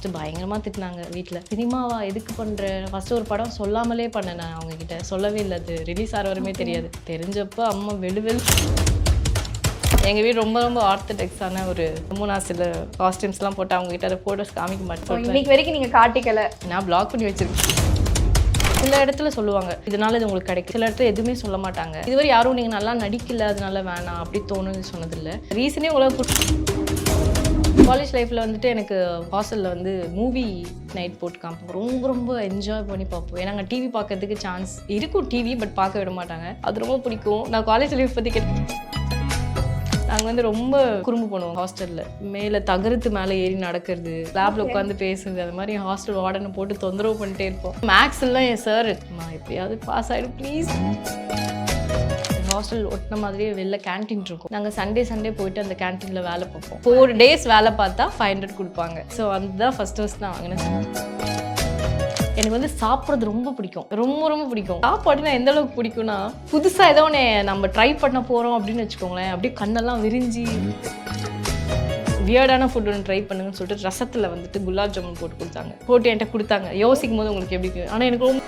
First பயங்கரமாக திட்டினாங்க வீட்டில் சினிமாவா? எதுக்கு பண்ணுற ஃபஸ்ட்டு ஒரு படம் சொல்லாமலே பண்ணேன் நான் அவங்கக்கிட்ட சொல்லவே இல்லை அது ரிலீஸ் ஆகிற வரையுமே தெரியாது. தெரிஞ்சப்போ அம்மா வெளு வெளு. எங்கள் வீடு ரொம்ப ரொம்ப ஆர்த்தடாக்ஸான ஒரு ரொம்ப நான் சில காஸ்டியூம்ஸ்லாம் போட்டு அவங்ககிட்ட அதை ஃபோட்டோஸ் காமிக்க மாட்டேன் இன்னைக்கு வரைக்கும் நீங்க காட்டிக்கல. நான் பிளாக் பண்ணி வச்சிருக்கேன். சில இடத்துல சொல்லுவாங்க இதனால இது உங்களுக்கு கிடைக்கும். சில இடத்துல எதுவுமே சொல்ல மாட்டாங்க. இதுவரை யாரும் நீங்கள் நல்லா நடிக்கல அதனால வேணாம். அப்படி தோணுன்னு சொன்னதில்லை. ரீசனே உங்களுக்கு காலேஜ் லைஃப்பில் வந்துட்டு எனக்கு ஹாஸ்டலில் வந்து மூவி நைட் போட்டு காமிப்போம் ரொம்ப ரொம்ப என்ஜாய் பண்ணி பார்ப்போம். ஏன்னா டிவி பார்க்கறதுக்கு சான்ஸ் இருக்கும் டிவி பட் பார்க்க விட மாட்டாங்க. அது ரொம்ப பிடிக்கும். நான் காலேஜ் லைஃப் பற்றி கேட்டு நாங்கள் வந்து ரொம்ப குறும்பு பண்ணுவோம் ஹாஸ்டலில் மேலே தகரத்து மேலே ஏறி நடக்கிறது லேப்ல உட்காந்து பேசுறது அது மாதிரி ஹாஸ்டல் வார்டனை போட்டு தொந்தரவு பண்ணிட்டே இருப்போம். மேக்ஸ் எல்லாம் என் சார் எப்படியாவது பாஸ் ஆகிடும் ப்ளீஸ் ஹாஸ்டல் ஒட்டின மாதிரியே வெளில கேன்டீன் இருக்கும். நாங்கள் சண்டே சண்டே போயிட்டு அந்த கேன்டீனில் வேலை பார்ப்போம். ஃபோர் டேஸ் வேலை பார்த்தா ஃபைவ் ஹண்ட்ரட் கொடுப்பாங்க. ஸோ அதுதான் ஃபர்ஸ்ட் ஃபர்ஸ்ட் நான் வாங்கினேன். எனக்கு வந்து சாப்பிட்றது ரொம்ப பிடிக்கும். ரொம்ப ரொம்ப பிடிக்கும். சாப்பாடு நான் எந்த அளவுக்கு பிடிக்கும்னா புதுசாக ஏதோ ஒன்று நம்ம ட்ரை பண்ண போகிறோம் அப்படின்னு வச்சுக்கோங்களேன். அப்படியே கண்ணெல்லாம் விரிஞ்சு வியர்டான ஃபுட் ஒன்று ட்ரை பண்ணுங்கன்னு சொல்லிட்டு ரசத்தில் வந்துட்டு குலாப் ஜாமுன் போட்டு கொடுத்தாங்க. போட்டு என்கிட்ட கொடுத்தாங்க. யோசிக்கும் போது உங்களுக்கு எப்படி ஆனால் எனக்கு ரொம்ப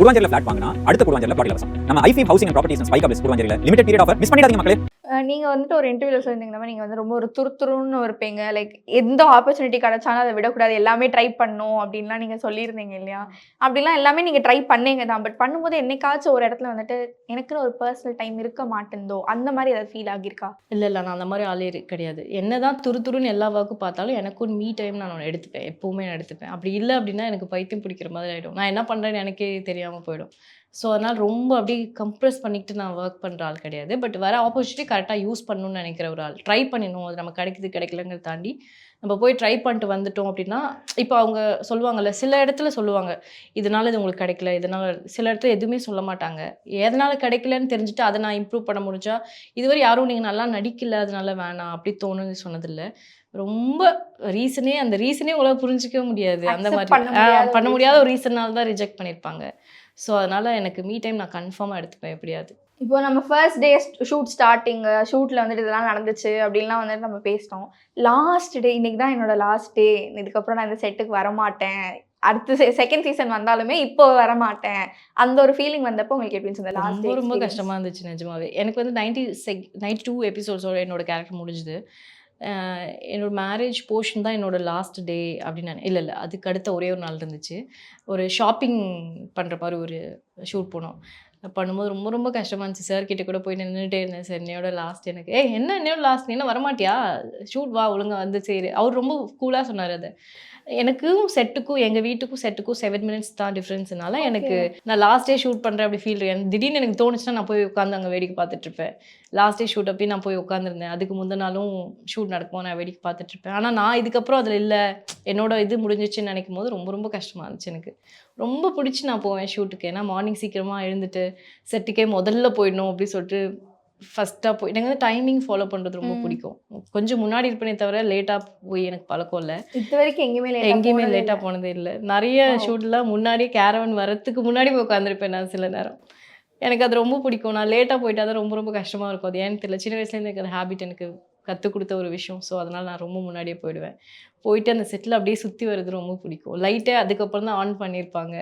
குருவாஞ்சேரியில் ஃபிளாட் வாங்கினா அடுத்த குருவாஞ்சேரியில் பிளாட் இலவசம். நம்ம ஐஃபி ஹவுசிங் அண்ட் ப்ராப்பர்ட்டிஸ் ஸ்பைக் ஆஃபீஸ் குருவாஞ்சேரியில் லிமிடெட் பீரியட் ஆஃபர் மிஸ் பண்ணிடாதீங்க மக்களே. அஹ் நீங்க வந்துட்டு ஒரு இன்டர்வியூல சொல்லியிருந்தீங்கன்னா நீங்க வந்து ரொம்ப ஒரு துருத்துருன்னு இருப்பீங்க. லைக் எந்த ஆப்பர்ச்சுனிட்டி கிடைச்சாலும் அதை விடக்கூடாது எல்லாமே ட்ரை பண்ணும் அப்படின்லாம் நீங்க சொல்லியிருந்தீங்க இல்லையா? அப்படிலாம் எல்லாமே நீங்க ட்ரை பண்ணீங்க தான். பட் பண்ணும்போது என்னைக்காச்சும் ஒரு இடத்துல வந்துட்டு எனக்குன்னு ஒரு பர்சனல் டைம் இருக்க மாட்டேந்தோ? அந்த மாதிரி ஏதாவது ஃபீல் ஆகியிருக்கா? இல்லை இல்லை. நான் அந்த மாதிரி ஆளே கிடையாது. என்னதான் துரு துருன்னு எல்லா ஒர்க்கும் பார்த்தாலும் எனக்கு ஒரு மீ டைம் நான் ஒன்று எடுத்துப்பேன். எப்போவுமே நான் எடுத்துப்பேன். அப்படி இல்லை அப்படின்னா எனக்கு பைத்தியம் பிடிக்கிற மாதிரி ஆகிடும் நான் என்ன பண்ணுறேன்னு எனக்கே தெரியாமல் போயிடும். ஸோ அதனால் ரொம்ப அப்படியே கம்ப்ரெஸ் பண்ணிக்கிட்டு நான் ஒர்க் பண்ணுற ஆள் கிடையாது. பட் வர ஆப்பர்ச்சுனிட்டி கரெக்டாக யூஸ் பண்ணணும்னு நினைக்கிற ஒரு ஆள். ட்ரை பண்ணிடணும். அது நம்ம கிடைக்குது கிடைக்கலங்கிறத தாண்டி நம்ம போய் ட்ரை பண்ணிட்டு வந்துட்டோம் அப்படின்னா இப்போ அவங்க சொல்லுவாங்கல்ல சில இடத்துல சொல்லுவாங்க இதனால இது உங்களுக்கு கிடைக்கல. இதனால சில இடத்துல எதுவுமே சொல்ல மாட்டாங்க. எதனால கிடைக்கலன்னு தெரிஞ்சுட்டு அதை நான் இம்ப்ரூவ் பண்ண முடிஞ்சா இதுவரை யாரும் நீங்கள் நல்லா நடிக்கல அதனால வேணாம் அப்படி தோணுன்னு சொன்னதில்லை. ரொம்ப ரீசனே அந்த ரீசனே உங்களால் புரிஞ்சிக்கவே முடியாது. அந்த மாதிரி பண்ண முடியாத ஆஹ் ஒரு பண்ண முடியாத ஒரு ரீசனால தான் ரிஜெக்ட் பண்ணியிருப்பாங்க ஸோ அதனால எனக்கு மீ டைம் நான் கன்ஃபார்மாக எடுத்துப்பேன் எப்படியாவது. இப்போ நம்ம ஃபர்ஸ்ட் டே ஷூட் ஸ்டார்டிங் ஷூட்ல வந்துட்டு இதெல்லாம் நடந்துச்சு அப்படின்லாம் வந்துட்டு நம்ம பேசிட்டோம். லாஸ்ட் டே இன்னைக்கு தான் என்னோட லாஸ்ட் டே இதுக்கப்புறம் நான் இந்த செட்டுக்கு வரமாட்டேன். அடுத்த செகண்ட் சீசன் வந்தாலுமே இப்போ வரமாட்டேன். அந்த ஒரு ஃபீலிங் வந்தப்போ உங்களுக்கு எப்படி இருந்துச்சு லாஸ்ட் ரொம்ப ரொம்ப கஷ்டமா இருந்துச்சு நிஜமாவே. எனக்கு வந்து நைன்டி செக் நைன்டி டூ எபிசோட்ஸோட என்னோட கேரக்டர் முடிஞ்சுது. என்னோட மேரேஜ் போர்ஷன் தான் என்னோட லாஸ்ட் டே அப்படின்னு நான் இல்லை இல்லை அதுக்கு அடுத்த ஒரே ஒரு நாள் இருந்துச்சு. ஒரு ஷாப்பிங் பண்ணுற மாதிரி ஒரு ஷூட் போனோம். பண்ணும்போது ரொம்ப ரொம்ப கஷ்டமா இருந்துச்சு. சார் கிட்ட கூட போய் நின்றுட்டே இருந்தேன். சார் என்னையோட லாஸ்ட் எனக்கு. ஏ என்ன? என்னோட லாஸ்ட் என்ன வரமாட்டியா? ஷூட் வா ஒழுங்காக வந்து சரி. அவர் ரொம்ப கூலாக சொன்னார் அதை. எனக்கும் செட்டுக்கும் எங்கள் வீட்டுக்கும் செட்டுக்கும் செவன் மினிட்ஸ் தான் டிஃப்ரென்ஸ்னால எனக்கு நான் லாஸ்ட் டே ஷூட் பண்ணுறேன் அப்படி ஃபீல் எனக்கு திடீர்னு எனக்கு தோணுச்சுன்னா நான் போய் உட்காந்து அங்கே வேடிக்கை பார்த்துட்டு இருப்பேன். லாஸ்ட் டே ஷூட் அப்படி நான் போய் உட்காந்துருந்தேன் அதுக்கு முந்தின நாளும் ஷூட் நடக்கும் நான் வேடிக்கை பார்த்துட்டு இருப்பேன். ஆனால் நான் இதுக்கப்புறம் அதில் இல்லை. என்னோட இது முடிஞ்சிச்சுன்னு நினைக்கும் போது ரொம்ப ரொம்ப கஷ்டமாக இருந்துச்சு எனக்கு. ரொம்ப பிடிச்சி நான் போவேன் ஷூட்டுக்கு ஏன்னா மார்னிங் சீக்கிரமாக எழுந்துட்டு செட்டுக்கே முதல்ல போயிடணும் அப்படி சொல்லிட்டு ஃபஸ்ட்டாக போய் எனக்கு வந்து டைமிங் ஃபாலோ பண்ணுறது ரொம்ப. பிடிக்கும். கொஞ்சம் முன்னாடி இருப்பேனே தவிர லேட்டாக போய் எனக்கு பழக்கம் இல்லை. இது வரைக்கும் எங்கேயுமே எங்கேயுமே லேட்டாக. போனதே இல்லை. நிறைய. ஷூட்லாம் முன்னாடியே கேரவன் வரத்துக்கு முன்னாடி போய் உட்காந்துருப்பேன் நான் சில நேரம். எனக்கு அது ரொம்ப பிடிக்கும். நான் லேட்டாக போயிட்டா தான் ரொம்ப ரொம்ப கஷ்டமாக இருக்கும். அது ஏன்னு தெரியல. சின்ன வயசுலேருந்து எனக்கு அந்த ஹேபிட் எனக்கு கற்றுக் கொடுத்த ஒரு விஷயம். ஸோ அதனால் நான் ரொம்ப முன்னாடியே போயிடுவேன். போயிட்டு அந்த செட்டில் அப்படியே சுற்றி வர்றது ரொம்ப பிடிக்கும். லைட்டே அதுக்கப்புறம் தான் ஆன் பண்ணியிருப்பாங்க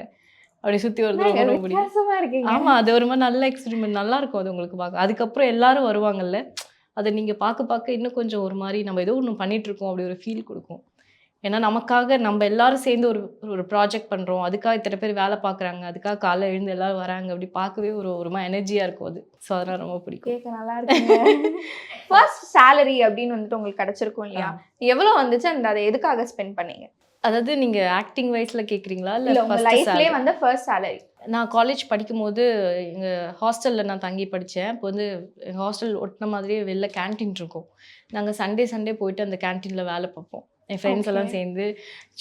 அப்படியே சுற்றி வர்றது ரொம்ப பிடிக்கும் இருக்கீங்க. ஆமா அது ஒரு மாதிரி நல்ல எக்ஸ்பெரிமெண்ட் நல்லா இருக்கும் அது உங்களுக்கு பார்க்க. அதுக்கப்புறம் எல்லாரும் வருவாங்கல்ல அதை நீங்க பார்க்க பார்க்க இன்னும் கொஞ்சம் ஒரு மாதிரி நம்ம ஏதோ ஒன்று பண்ணிட்டு இருக்கோம் அப்படி ஒரு ஃபீல் கொடுக்கும். ஏன்னா நமக்காக நம்ம எல்லாரும் சேர்ந்து ஒரு ஒரு ப்ராஜெக்ட் பண்றோம். அதுக்காக இத்தனை பேர் வேலை பார்க்குறாங்க. அதுக்காக காலைல எழுந்து எல்லாரும் வராங்க. அப்படி பார்க்கவே ஒரு ஒரு மாதிரி எனர்ஜியா இருக்கும் அது. ஸோ அதெல்லாம் ரொம்ப பிடிக்கும். கேட்க நல்லா இருக்குங்க. ஃபர்ஸ்ட் salary அப்படின்னு வந்துட்டு உங்களுக்கு கிடைச்சிருக்கும் இல்லையா? எவ்வளவு வந்துச்சு? அந்த அதை எதுக்காக ஸ்பெண்ட் பண்ணீங்க? அதாவது நீங்க ஆக்டிங் வைஸ்ல கேக்குறீங்களா? இல்ல உங்க லைஃப்லயே? வந்து ஃபர்ஸ்ட் salary. நான் காலேஜ் படிக்கும்போது எங்கள் ஹாஸ்டலில் நான் தங்கி படித்தேன் இப்போ வந்து எங்கள் ஹாஸ்டல் ஒட்டின மாதிரியே வெளில கேன்டீன் இருக்கும். நாங்கள் சண்டே சண்டே போயிட்டு அந்த கேன்டீனில் வேலை பார்ப்போம். என் ஃப்ரெண்ட்ஸ் எல்லாம். சேர்ந்து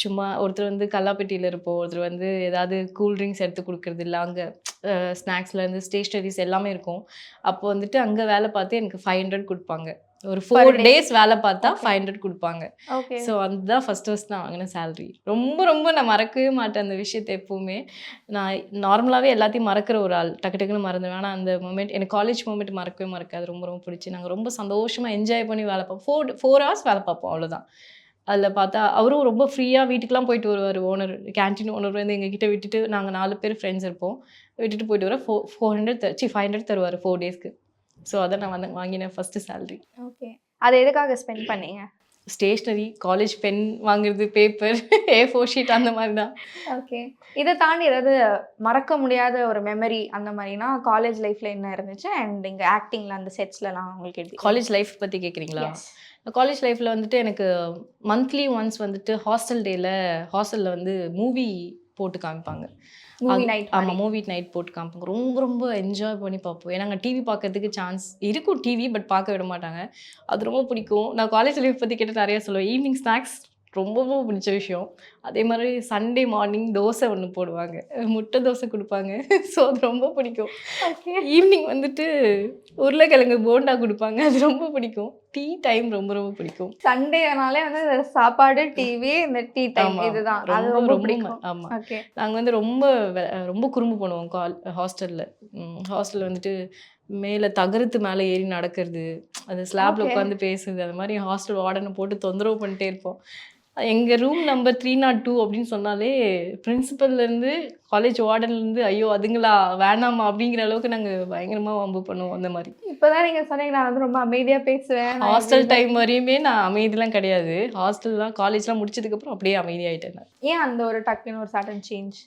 சும்மா ஒருத்தர் வந்து கல்லாப்பெட்டியில் இருப்போம். ஒருத்தர் வந்து ஏதாவது கூல் ட்ரிங்க்ஸ் எடுத்து கொடுக்குறது இல்லை. அங்கே ஸ்நாக்ஸ்லேருந்து ஸ்டேஷ்னரிஸ் எல்லாமே இருக்கும். அப்போ வந்துட்டு அங்கே வேலை பார்த்து எனக்கு ஃபைவ் ஹண்ட்ரட் கொடுப்பாங்க. ஒரு ஃபோர். டேஸ் வேலை பார்த்தா. ஃபைவ் ஹண்ட்ரட் கொடுப்பாங்க. ஸோ அதுதான் ஃபஸ்ட் ஃபஸ்ட் நான் வாங்கின சேலரி ரொம்ப ரொம்ப நான் மறக்கவே மாட்டேன் அந்த விஷயத்தை எப்பவுமே. நான் நார்மலாகவே எல்லாத்தையும் மறக்கிற ஒரு ஆள் டக்கு டக்குன்னு மறந்துடுவேன். ஆனால் அந்த மூமெண்ட் எனக்கு காலேஜ் மூமெண்ட் மறக்கவே மறக்காது. ரொம்ப ரொம்ப பிடிச்சி. நாங்கள் ரொம்ப சந்தோஷமாக என்ஜாய் பண்ணி வேலை பார்ப்போம் ஃபோர் ஃபோர் ஹவர்ஸ் வேலை பார்ப்போம் அவ்வளோதான் அதில் பார்த்தா அவரும் ரொம்ப ஃப்ரீயாக வீட்டுக்குலாம் போயிட்டு வருவார் ஓனர் கேன்டீன் ஓனர் வந்து எங்ககிட்ட விட்டுட்டு நாங்கள் நாலு பேர் ஃப்ரெண்ட்ஸ் இருப்போம். விட்டுட்டு போயிட்டு வர ஃபோ ஃபோர் ஹண்ட்ரட் சி ஃபைவ் ஹண்ட்ரட் தருவார் ஃபோர் டேஸ்க்கு ஸோ அதை நான் வந்து வாங்கினேன் ஃபஸ்ட்டு சேலரி ஓகே அதை எதுக்காக ஸ்பெண்ட் பண்ணீங்க? ஸ்டேஷ்னரி காலேஜ் பென் வாங்குறது பேப்பர் ஏ ஃபோர் ஷீட் அந்த மாதிரி தான் ஓகே இதை தாண்டி ஏதாவது மறக்க முடியாத ஒரு மெமரி அந்த மாதிரினா காலேஜ் லைஃப்ல என்ன இருந்துச்சு? அண்ட் இங்க ஆக்டிங்ல அந்த செட்ஸ்லலாம் உங்களுக்கு எப்படி? காலேஜ் லைஃப் பற்றி கேட்குறீங்களா. காலேஜ் லைஃப்பில் வந்துட்டு எனக்கு மந்த்லி ஒன்ஸ் வந்துட்டு ஹாஸ்டல் டேயில் ஹாஸ்டலில் வந்து மூவி போட்டு காமிப்பாங்க. மூவி நைட் ஆமாம் மூவி நைட் போட்டு காமிப்பாங்க ரொம்ப ரொம்ப என்ஜாய் பண்ணி பார்ப்போம். ஏன்னா டிவி பார்க்கறதுக்கு சான்ஸ் இருக்கும் டிவி பட் பார்க்க விட மாட்டாங்க. அது ரொம்ப பிடிக்கும். நான் காலேஜ் லைஃப் பற்றி கேட்டு நிறைய சொல்லுவேன். ஈவினிங் ஸ்நாக்ஸ் ரொம்ப ரொம்ப பிடிச்ச விஷயம். அதே மாதிரி சண்டே மார்னிங் தோசை ஒன்று போடுவாங்க. முட்டை தோசை கொடுப்பாங்க. ஸோ அது ரொம்ப பிடிக்கும். ஈவினிங் வந்துட்டு உருளைக்கிழங்கு போண்டா கொடுப்பாங்க. அது ரொம்ப பிடிக்கும். டீ டைம் ரொம்ப ரொம்ப பிடிக்கும். சண்டேனாலே வந்து சாப்பாடு டிவி இந்த டீ டைம். இதுதான். அது ரொம்ப பிடிக்கும். ஆமா. ஓகே நாங்கள் வந்து ரொம்ப ரொம்ப குறும்பு பண்ணுவோம் கால் ஹாஸ்டலில் ஹாஸ்டலில் வந்துட்டு மேலே தகரத்து மேலே ஏறி நடக்கிறது. அந்த ஸ்லாப்ல. உட்காந்து பேசுறது. அந்த மாதிரி ஹாஸ்டல் வார்டனை போட்டு தொந்தரவு பண்ணிட்டே இருப்போம். எங்கள் room number three nought two அப்படின்னு சொன்னாலே பிரின்சிபல்லேருந்து காலேஜ் வார்டன்லேருந்து ஐயோ அதுங்களா வேணாமா அப்படிங்கிற அளவுக்கு நாங்கள் பயங்கரமாக வம்பு பண்ணுவோம் அந்த மாதிரி. இப்பதான் நீங்க சொன்னீங்க நான் வந்து ரொம்ப அமைதியா பேசுவேன். ஹாஸ்டல் டைம் வரையுமே நான் அமைதிலாம் கிடையாது. ஹாஸ்டல்லாம் காலேஜ்லாம் முடிச்சதுக்கப்புறம் அப்படியே அமைதியாயிட்டேன் ஏன் அந்த ஒரு டக்குன்னு ஒரு சடன் சேஞ்ச்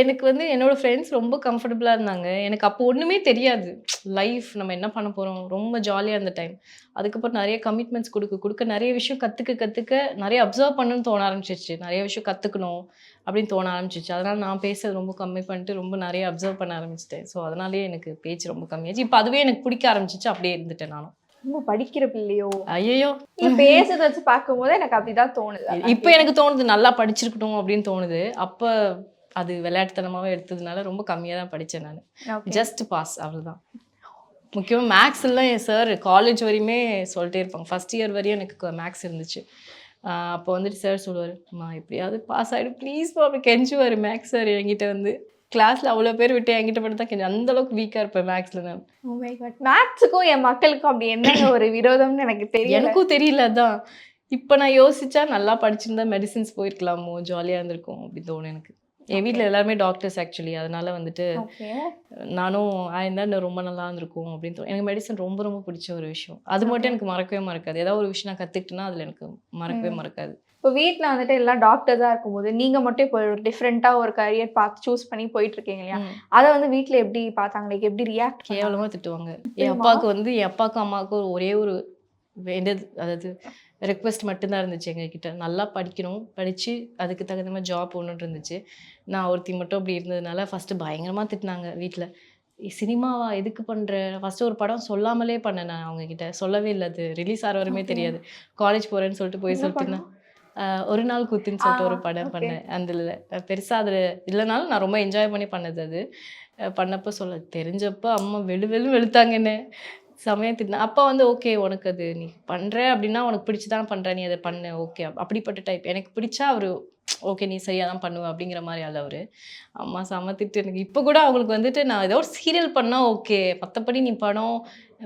எனக்கு வந்து என்னோட ஃப்ரெண்ட்ஸ் ரொம்ப கம்ஃபர்டபுளாக இருந்தாங்க. எனக்கு அப்போ ஒன்றுமே தெரியாது. லைஃப் நம்ம என்ன பண்ண போகிறோம் ரொம்ப ஜாலியாக இருந்த டைம் அதுக்கப்புறம் நிறைய கமிட்மெண்ட்ஸ் கொடுக்க கொடுக்க நிறைய விஷயம் கற்றுக்க கற்றுக்க நிறைய அப்சர்வ் பண்ணணும்னு தோண ஆரம்பிச்சிச்சு நிறைய விஷயம் கற்றுக்கணும் அப்படின்னு தோண ஆரம்பிச்சிச்சு அதனால் நான் பேசுறது ரொம்ப கம்மி பண்ணிட்டு ரொம்ப நிறைய அப்சர்வ் பண்ண ஆரம்பிச்சிட்டேன். ஸோ அதனாலேயே எனக்கு பேச்சு ரொம்ப கம்மியாச்சு இப்போ அதுவே எனக்கு பிடிக்க ஆரம்பிச்சிச்சு. அப்படியே இருந்துட்டேன் நானும். ரொம்ப படிக்கிற பிள்ளையோ ஐயோ பேசுறத வச்சு பார்க்கும்போது எனக்கு அப்படிதான் தோணுது. இப்போ எனக்கு தோணுது நல்லா படிச்சிருக்கணும் அப்படின்னு தோணுது. அப்போ அது விளையாட்டுத்தனமாகவே எடுத்ததுனால ரொம்ப கம்மியாக தான் படித்தேன் நான். ஜஸ்ட் பாஸ் அவ்வளோதான் முக்கியமாக மேக்ஸ் எல்லாம் என் சார் காலேஜ் வரையுமே சொல்லிட்டே இருப்பாங்க. ஃபஸ்ட் இயர் வரையும் எனக்கு மேக்ஸ் இருந்துச்சு. அப்போ வந்துட்டு சார் சொல்லுவார் அம்மா எப்படியாவது பாஸ் ஆகிடும் ப்ளீஸ் அப்படி கெஞ்சுவார் மேக்ஸ் சார் என்கிட்ட வந்து. கிளாஸில் அவ்வளோ பேர் விட்டு என்கிட்ட மட்டும் தான் கெஞ்சு அந்த அளவுக்கு வீக்காக இருப்பேன் மேக்ஸில் நான். Oh God. மேத்ஸுக்கும் என் மக்களுக்கும் அப்படி என்னங்க ஒரு விரோதம்னு எனக்கு தெரியல. எனக்கும் தெரியல அதான். இப்போ நான் யோசிச்சா நல்லா படிச்சிருந்தா மெடிசின்ஸ் போயிருக்கலாமோ ஜாலியாக இருந்திருக்கும் அப்படின்னு தோணும் எனக்கு. என் வீட்டில் எல்லாருமே டாக்டர்ஸ் ஆக்சுவலி அதனால வந்துட்டு நானும் ஆயிருந்தா ரொம்ப நல்லா இருந்திருக்கும் அப்படின்னு தோணும். எனக்கு மெடிசன் ரொம்ப ரொம்ப பிடிச்ச ஒரு விஷயம். அது மட்டும் எனக்கு மறக்கவே மறக்காது. ஏதாவது ஒரு விஷயம் நான் கற்றுக்கிட்டேன்னா அதில் எனக்கு மறக்கவே. மறக்காது. இப்போ வீட்டில் வந்துட்டு எல்லாம் டாக்டர்ஸாக இருக்கும்போது நீங்க மட்டும் இப்போ ஒரு டிஃப்ரெண்ட்டாக ஒரு கரியர் பார்த்து சூஸ் பண்ணி போயிட்டு இருக்கீங்க இல்லையா. அதை வந்து வீட்டில் எப்படி பார்த்தாங்க? லைக் எப்படி ரியாக்ட் கேவலமாக திட்டுவாங்க. என்? அப்பாவுக்கு வந்து என் அப்பாவுக்கும் அம்மாவுக்கும் ஒரே ஒரு வேண்டியது அதாவது ரெக்வெஸ்ட் மட்டும்தான் இருந்துச்சு எங்ககிட்ட. நல்லா படிக்கணும். படித்து அதுக்கு தகுந்த மாதிரி ஜாப் ஒன்று இருந்துச்சு. நான் ஒருத்தி மட்டும் அப்படி இருந்ததுனால ஃபஸ்ட்டு பயங்கரமாக திட்டினாங்க வீட்டில் சினிமாவா? எதுக்கு பண்ணுற ஃபஸ்ட்டு ஒரு படம் சொல்லாமலே பண்ணேன் நான் அவங்க கிட்ட சொல்லவே இல்லை. அது ரிலீஸ் ஆகிற வரையுமே. தெரியாது. காலேஜ் போகிறேன்னு சொல்லிட்டு போய் என்ன சொல்லிட்டு படம்? நான் ஆஹ் ஒரு நாள் குத்துன்னு சொல்லிட்டு ஒரு படம். பண்ணேன். அந்த பெருசாக அதில் இல்லைனாலும் நான் ரொம்ப என்ஜாய் பண்ணி பண்ணது அது. பண்ணப்போ சொல்ல தெரிஞ்சப்போ அம்மா வெளு வெளு வெளுத்தாங்க என்ன சமயம் திட்டினா அப்போ வந்து ஓகே உனக்கு அது நீ பண்ணுற அப்படின்னா உனக்கு பிடிச்சி தான் பண்ணுற நீ அதை பண்ணு. ஓகே. அப்படிப்பட்ட டைப் எனக்கு பிடிச்சா அவர் ஓகே நீ சரியாக தான் பண்ணுவ அப்படிங்கிற மாதிரி ஆள் அவர். அம்மா செம திட்டு எனக்கு இப்போ கூட அவங்களுக்கு வந்துட்டு நான் ஏதோ ஒரு சீரியல் பண்ணால் ஓகே. மற்றபடி நீ படம்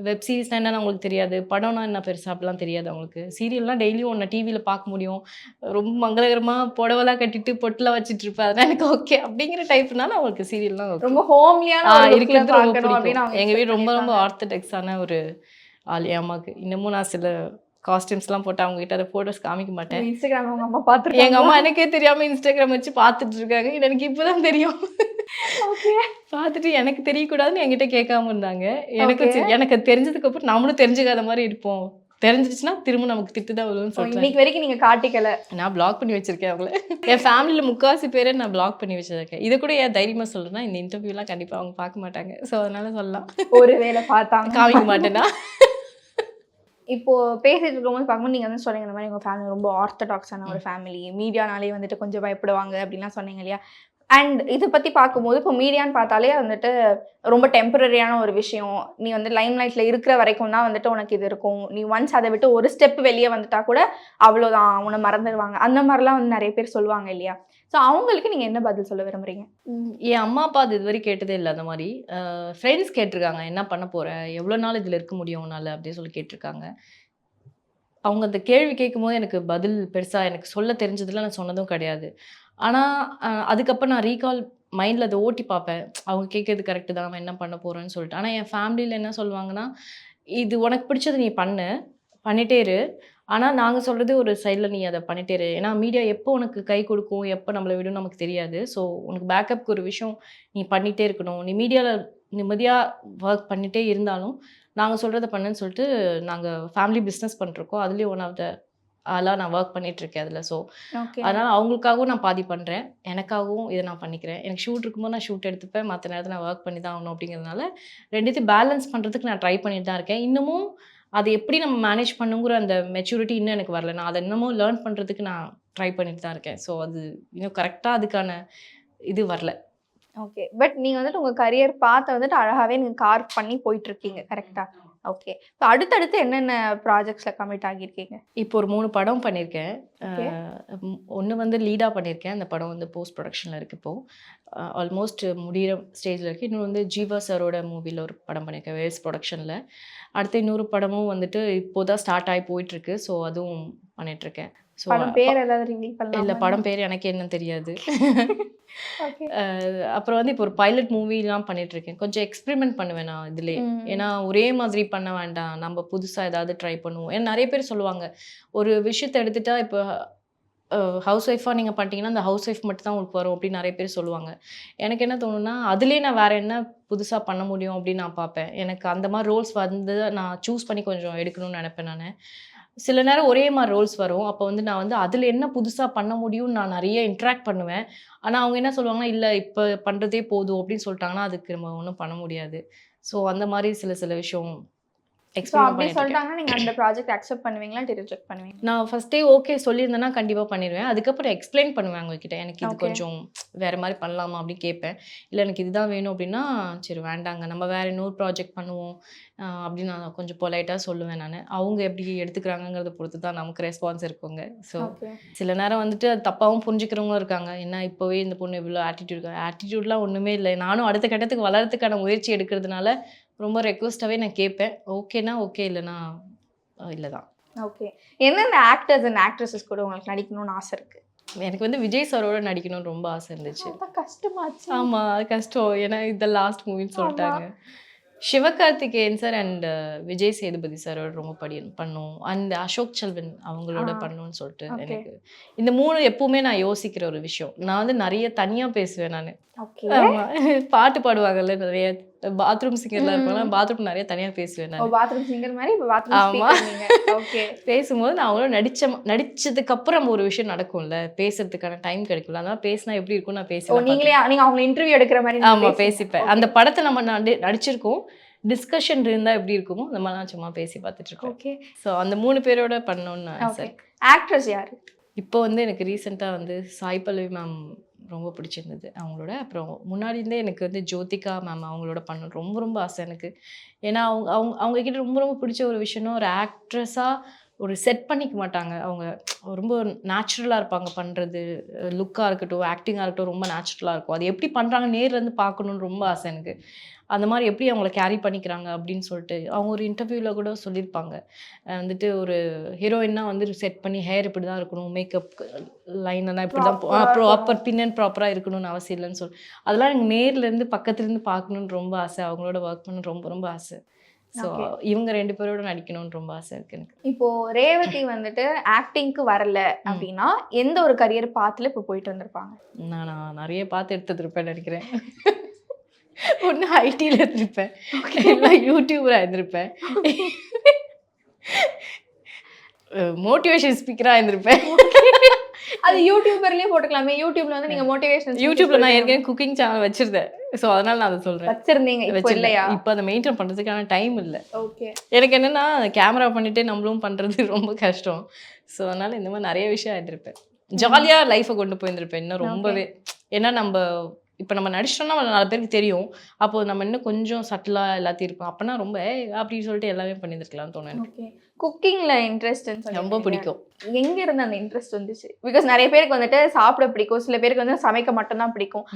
வெப் சீரிஸ்னால் என்னன்னு அவங்களுக்கு தெரியாது. படம்னா என்ன பெருசா அப்படிலாம் தெரியாது அவங்களுக்கு. சீரியல்லாம் டெய்லியும் ஒன்று டிவியில் பார்க்க முடியும். ரொம்ப மங்களகரமாக புடவெல்லாம் கட்டிட்டு பொட்டெல்லாம் வச்சுட்டு இருப்பேன் அதெல்லாம் எனக்கு ஓகே அப்படிங்கிற டைப்னால அவங்களுக்கு சீரியல்லாம் ரொம்ப ஹோம்லியான இருக்கிறது ரொம்ப பிடிக்கும். அவங்க எங்க வீடு ரொம்ப ரொம்ப. ஆர்த்தடாக்ஸான ஒரு ஆள். என் அம்மாவுக்கு இன்னமும் நான் சில காஸ்டியூம்ஸ்லாம் போட்டு அவங்க கிட்ட அதை ஃபோட்டோஸ் காமிக்க மாட்டேன். இன்ஸ்டாகிராம் உங்க அம்மா பார்த்துருக்காங்க எங்க அம்மா எனக்கே தெரியாம இன்ஸ்டாகிராம் வச்சு பார்த்துட்டு இருக்காங்க. எனக்கு இப்பதான் தெரியும். ஓகே பார்த்துட்டு எனக்கு தெரியக்கூடாதுன்னு என்கிட்ட கேட்காம இருந்தாங்க. எனக்கு எனக்கு அது தெரிஞ்சதுக்கு அப்புறம் நம்மளும் தெரிஞ்சுக்காத மாதிரி இருப்போம். தெரிஞ்சிருச்சுன்னா திரும்ப நமக்கு திட்டு தான் வரும்னு சொல்றேன் இன்னைக்கு வரைக்கும் நீங்க காட்டிக்கல. நான் பிளாக் பண்ணி வச்சிருக்கேன் அவங்கள. என் ஃபேமிலியில முக்காவாசி பேரை நான் பிளாக் பண்ணி வச்சிருக்கேன். இதை கூட ஏன் தைரியமா சொல்றேன்னா இந்த இன்டர்வியூலாம் கண்டிப்பா அவங்க பார்க்க மாட்டாங்க. ஸோ அதனால சொல்லலாம். ஒருவேளை பார்த்தாங்க காமிக்க மாட்டேனா இப்போ பேசிட்டு இருக்கும்போது பார்க்கும்போது நீங்க வந்து சொன்னீங்க இந்த மாதிரி உங்க ஃபேமிலி ரொம்ப ஆர்த்தடாக்ஸான ஒரு ஃபேமிலி மீடியானாலே வந்துட்டு கொஞ்சம் பயப்படுவாங்க அப்படின்லாம் சொன்னீங்க இல்லையா? அண்ட் இதை பற்றி பார்க்கும்போது இப்போ மீடியான்னு பார்த்தாலே வந்துட்டு ரொம்ப டெம்பரரியான ஒரு விஷயம். நீ வந்து லைம் லைட்டில் இருக்கிற வரைக்கும் தான் வந்துட்டு உனக்கு இது இருக்கும். நீ ஒன்ஸ் அதை விட்டு ஒரு ஸ்டெப் வெளியே வந்துட்டா கூட அவ்வளோதான் உன்னை மறந்துடுவாங்க அந்த மாதிரிலாம் வந்து நிறைய பேர் சொல்லுவாங்க இல்லையா? ஸோ அவங்களுக்கு நீங்கள் என்ன பதில் சொல்ல விரும்புறீங்க? என் அம்மா அப்பா அது இதுவரை கேட்டதே இல்லை அந்த மாதிரி. ஃப்ரெண்ட்ஸ் கேட்டிருக்காங்க என்ன பண்ண போற? எவ்வளோ நாள் இதில் இருக்க முடியும் உன்னால? அப்படின்னு சொல்லி கேட்டிருக்காங்க. அவங்க அந்த கேள்வி கேட்கும்போது எனக்கு பதில் பெருசாக எனக்கு சொல்ல தெரிஞ்சதில் நான் சொன்னதும் கிடையாது. ஆனால் அதுக்கப்புறம் நான் ரீகால் மைண்டில் அதை ஓட்டி பார்ப்பேன். அவங்க கேட்கறது கரெக்டு தான் நம்ம என்ன பண்ண போகிறோன்னு சொல்லிட்டு. ஆனால் என் ஃபேமிலியில் என்ன சொல்லுவாங்கன்னா இது உனக்கு பிடிச்சது நீ பண்ணு பண்ணிட்டே இரு. ஆனால் நாங்கள் சொல்கிறது ஒரு சைடில் நீ அதை பண்ணிட்டே இரு. ஏன்னா மீடியா எப்போ உனக்கு கை கொடுக்கும் எப்போ நம்மளை விடும் நமக்கு தெரியாது. ஸோ உனக்கு பேக்கப்க்கு ஒரு விஷயம் நீ பண்ணிகிட்டே இருக்கணும். நீ மீடியாவில் நிம்மதியாக ஒர்க் பண்ணிகிட்டே இருந்தாலும் நாங்கள் சொல்கிறத பண்ணுன்னு சொல்லிட்டு நாங்கள் ஃபேமிலி பிஸ்னஸ் பண்ணிருக்கோம் அதுலேயும் ஒன் ஆஃப் த ஆளாக நான் ஒர்க் பண்ணிகிட்ருக்கேன் அதில். ஸோ அதனால் அவங்களுக்காகவும் நான் பாதி பண்ணுறேன் எனக்காகவும் இதை நான் பண்ணிக்கிறேன். எனக்கு ஷூட் இருக்கும்போது நான் ஷூட் எடுத்துப்பேன். மற்ற நேரத்தில் நான் ஒர்க் பண்ணி தான் ஆகணும் அப்படிங்கிறதுனால ரெண்டுத்தையும் பேலன்ஸ் பண்ணுறதுக்கு நான் ட்ரை பண்ணிட்டு தான் இருக்கேன். இன்னமும் அதை எப்படி நம்ம மேனேஜ் பண்ணுங்கிற அந்த மெச்சூரிட்டி இன்னும் எனக்கு வரல. நான் அதை இன்னமும் லேர்ன் பண்ணுறதுக்கு நான் ட்ரை பண்ணிட்டு தான் இருக்கேன். ஸோ அது இன்னும் கரெக்டாக அதுக்கான இது வரல. ஓகே பட் நீங்க வந்துட்டு உங்க கரியர் பார்த்து வந்துட்டு அழகாவே நீங்க கார் பண்ணி போயிட்டு இருக்கீங்க கரெக்டா ஓகே இப்போ அடுத்தடுத்து என்னென்ன ப்ராஜெக்ட்ஸ்ல கமிட் ஆகியிருக்கீங்க? இப்போ ஒரு மூணு படம் பண்ணியிருக்கேன். ஒன்று வந்து லீடாக பண்ணியிருக்கேன். அந்த படம் வந்து போஸ்ட் ப்ரொடக்ஷனில் இருக்குது இப்போது ஆல்மோஸ்ட் முடிகிற ஸ்டேஜில் இருக்குது இன்னொன்று வந்து ஜீவா சாரோட மூவியில் ஒரு படம் பண்ணியிருக்கேன் வேல்ஸ் ப்ரொடக்ஷனில் அடுத்து இன்னொரு படமும் வந்துட்டு இப்போ தான் ஸ்டார்ட் ஆகி போயிட்டுருக்கு ஸோ அதுவும் பண்ணிகிட்ருக்கேன் ஸோ படம் பேர் ஏதாவது இல்லை படம் பேர் எனக்கு என்ன தெரியாது. அப்புறம் வந்து இப்போ ஒரு பைலட் மூவிலாம் பண்ணிகிட்ருக்கேன் கொஞ்சம் எக்ஸ்பெரிமெண்ட் பண்ணுவேன் நான் இதிலே. ஏன்னா ஒரே மாதிரி பண்ண வேண்டாம். நம்ம புதுசாக ஏதாவது ட்ரை பண்ணுவோம். ஏன்னா நிறைய பேர் சொல்லுவாங்க ஒரு விஷயத்தை எடுத்துட்டா இப்போ ஹவுஸ் ஒய்ஃபாக நீங்கள் பண்ணிட்டீங்கன்னா அந்த ஹவுஸ் ஒய்ஃப் மட்டும் தான் உங்களுக்கு வரும் அப்படின்னு நிறைய பேர் சொல்லுவாங்க. எனக்கு என்ன தோணுன்னா அதுலேயே நான் வேறு என்ன புதுசாக பண்ண முடியும் அப்படின்னு நான் பார்ப்பேன். எனக்கு அந்த மாதிரி ரோல்ஸ் வந்து நான் சூஸ் பண்ணி கொஞ்சம் எடுக்கணும்னு நினைப்பேன் நான். சில நேரம் ஒரே மாதிரி ரோல்ஸ் வரும். அப்போ வந்து நான் வந்து அதில் என்ன புதுசாக பண்ண முடியும்னு நான் நிறைய இன்ட்ராக்ட் பண்ணுவேன். ஆனால் அவங்க என்ன சொல்லுவாங்கன்னா இல்லை இப்போ பண்ணுறதே போதும் அப்படின்னு சொல்லிட்டாங்கன்னா அதுக்கு நம்ம ஒன்றும் பண்ண முடியாது. ஸோ அந்த மாதிரி சில சில விஷயம் அப்படி. சொல்லிட்டாங்கன்னா அந்த ப்ராஜெக்ட் அக்செப்ட் பண்ணுவீங்களா ரிஜெக்ட் பண்ணுவீங்க நான் ஃபஸ்ட்டே ஓகே சொல்லியிருந்தேன்னா கண்டிப்பாக பண்ணிடுவேன் அதுக்கப்புறம் எக்ஸ்பிளைன் பண்ணுவேன் அவங்கக்கிட்ட எனக்கு இது. கொஞ்சம் வேறு மாதிரி பண்ணலாமா அப்படின்னு கேட்பேன். இல்லை எனக்கு இதுதான் வேணும் அப்படின்னா சரி வேண்டாங்க. நம்ம வேறு இன்னொரு ப்ராஜெக்ட் பண்ணுவோம். அப்படின்னு நான் கொஞ்சம் பொலைட்டாக சொல்லுவேன் நான். அவங்க எப்படி எடுத்துக்கிறாங்கங்கிறத பொறுத்து தான் நமக்கு ரெஸ்பான்ஸ் இருக்குங்க. ஸோ சில நேரம் வந்துட்டு அது தப்பாகவும் புரிஞ்சுக்கிறவங்களும் இருக்காங்க. என்ன இப்போவே இந்த பொண்ணு இவ்வளோ ஆட்டிடியூட் ஆட்டிடியூட்லாம் ஒன்றுமே இல்லை. நானும் அடுத்த கட்டத்துக்கு வளர்றதுக்கான முயற்சி எடுக்கிறதுனால ரொம்ப ரெக்வஸ்ட்டாகவே நான் கேட்பேன். ஓகேனா ஓகே இல்லைனா இல்லை தான் ஓகே. எந்தெந்த ஆக்டர்ஸ் அண்ட் ஆக்ட்ரஸஸ் கூட உங்களுக்கு நடிக்கணும்னு ஆசை இருக்கு? எனக்கு வந்து விஜய் சாரோட நடிக்கணும்னு ரொம்ப ஆசை இருந்துச்சு. கஷ்டமாச்சு. ஆமா அது கஷ்டம். ஏன்னா இந்த லாஸ்ட் மூவின்னு சொல்லிட்டாங்க. சிவகார்த்திகேயன் சார் அண்ட் விஜய் சேதுபதி சாரோட ரொம்ப படி பண்ணும். அண்ட் அசோக் செல்வன் அவங்களோட. பண்ணணும்னு சொல்லிட்டு. எனக்கு இந்த மூணு எப்பவுமே நான் யோசிக்கிற ஒரு விஷயம். நான் வந்து நிறைய தனியா பேசுவேன் நான். பாட்டு பாடுவாங்கல்ல நிறைய பாத்ரூம் சிங்கர்லாம் இருப்பாங்க பாத்ரூம் நிறைய தனியா பேசுவேன் நான். பாத்ரூம் சிங்கர் மாதிரி இப்போ பாத்ரூம் ஓகே பேசும்போது நான் அவங்களும் நடிச்ச நடிச்சதுக்கு அப்புறம் நம்ம ஒரு விஷயம் நடக்கும்ல பேசுறதுக்கான டைம் கிடைக்கும்ல அதனால பேசினா எப்படி இருக்கும் நான் பேசுவேன் நீங்களே நீங்க அவங்க இன்டர்வியூ எடுக்கிற மாதிரி நீங்க ஆமா பேசுவீங்க. பேசிப்பேன். அந்த படத்தை நம்ம நடி- நடிச்சிருக்கோம். டிஸ்கஷன் இருந்தா எப்படி இருக்குமோ அந்த மாதிரி நான் சும்மா பேசி பார்த்துட்டு இருக்கோம் ஓகே ஸோ அந்த மூணு பேரோட ஓகே ஆக்ட்ரஸ் யாரு? இப்போ வந்து எனக்கு ரீசெண்டாக வந்து சாய் பல்லவி மேம் ரொம்ப பிடிச்சிருந்தது. அவங்களோட அப்புறம் முன்னாடி இருந்தே எனக்கு வந்து ஜோதிகா மேம் அவங்களோட பண்ணணும் ரொம்ப ரொம்ப ஆசை எனக்கு. ஏன்னா அவங்க அவங்க அவங்கக்கிட்ட ரொம்ப ரொம்ப பிடிச்ச ஒரு விஷயம்னா ஒரு ஆக்ட்ரஸாக ஒரு செட் பண்ணிக்க மாட்டாங்க. அவங்க ரொம்ப நேச்சுரலாக இருப்பாங்க. பண்ணுறது லுக்காக இருக்கட்டும் ஆக்டிங்காக இருக்கட்டும் ரொம்ப நேச்சுரலாக இருக்கும். அது எப்படி பண்ணுறாங்க நேர்ல இருந்து பார்க்கணுன்னு ரொம்ப ஆசை எனக்கு. அந்த மாதிரி எப்படி அவங்கள கேரி பண்ணிக்கிறாங்க அப்படின்னு சொல்லிட்டு அவங்க ஒரு இன்டர்வியூவில் கூட சொல்லியிருப்பாங்க. வந்துட்டு ஒரு ஹீரோயின்னா வந்து செட் பண்ணி ஹேர் இப்படி தான் இருக்கணும் மேக்கப் லைன் எல்லாம் இப்படி தான் ப்ராப்பர் பின் அண்ட் ப்ராப்பராக இருக்கணும்னு அவசியம் இல்லைன்னு சொல்லி அதெல்லாம் எனக்கு நேர்லேருந்து பக்கத்துலேருந்து பார்க்கணுன்னு ரொம்ப ஆசை. அவங்களோட ஒர்க் பண்ண ரொம்ப ரொம்ப ஆசை. ஸோ. இவங்க ரெண்டு பேரோட நடிக்கணும்னு ரொம்ப ஆசை இருக்கு எனக்கு. இப்போ ரேவதி வந்துட்டு ஆக்டிங்க்கு வரல அப்படின்னா எந்த ஒரு கரியர் பாத்துல இப்போ போயிட்டு வந்திருப்பாங்க? நான் நான் நிறைய பார்த்து எடுத்துருப்பேன் நினைக்கிறேன். ஒன்று ஐடியில் இருந்திருப்பேன். இல்லை யூடியூபராக இருந்திருப்பேன். மோட்டிவேஷன் ஸ்பீக்கராக இருந்திருப்பேன். அது யூடியூபர்லயே போட்டுக்கலாமே. யூடியூப்ல வந்து நீங்க மோட்டிவேஷன் யூடியூப்ல நான் ஏற்கனவே குக்கிங் சேனல் வச்சிருந்தேன். ஸோ அதனால நான் அதை சொல்றேன். வச்சிருந்தீங்க. இப்போ. இல்லையா? இப்போ அதை மெயின்டைன் பண்றதுக்கான டைம் இல்லை. ஓகே எனக்கு என்னன்னா கேமரா பண்ணிட்டே நம்மளும் பண்றது ரொம்ப கஷ்டம். ஸோ அதனால இந்த மாதிரி நிறைய விஷயம் ஆயிருந்திருப்பேன் ஜாலியா லைஃப்பை கொண்டு போயிருந்திருப்பேன் இன்னும் ரொம்பவே. ஏன்னா நம்ம இப்போ நம்ம நடிச்சிட்டோம்னா நாலு பேருக்கு தெரியும். அப்போ நம்ம இன்னும் கொஞ்சம் சட்டிலாக எல்லாத்தையும் இருப்போம் அப்போனா ரொம்ப அப்படின்னு சொல்லிட்டு எல்லாமே பண்ணியிருக்கலாம்னு தோணும் எனக்கு. குக்கிங்ல இன்ட்ரெஸ்ட் ரொம்ப பிடிக்கும். எங்க இருந்து அந்த இன்ட்ரெஸ்ட் வந்துச்சு? பிகாஸ் நிறைய பேருக்கு வந்துட்டு சாப்பிட பிடிக்கும். சில பேருக்கு வந்து சமைக்க மட்டும்தான் பிடிக்கும்.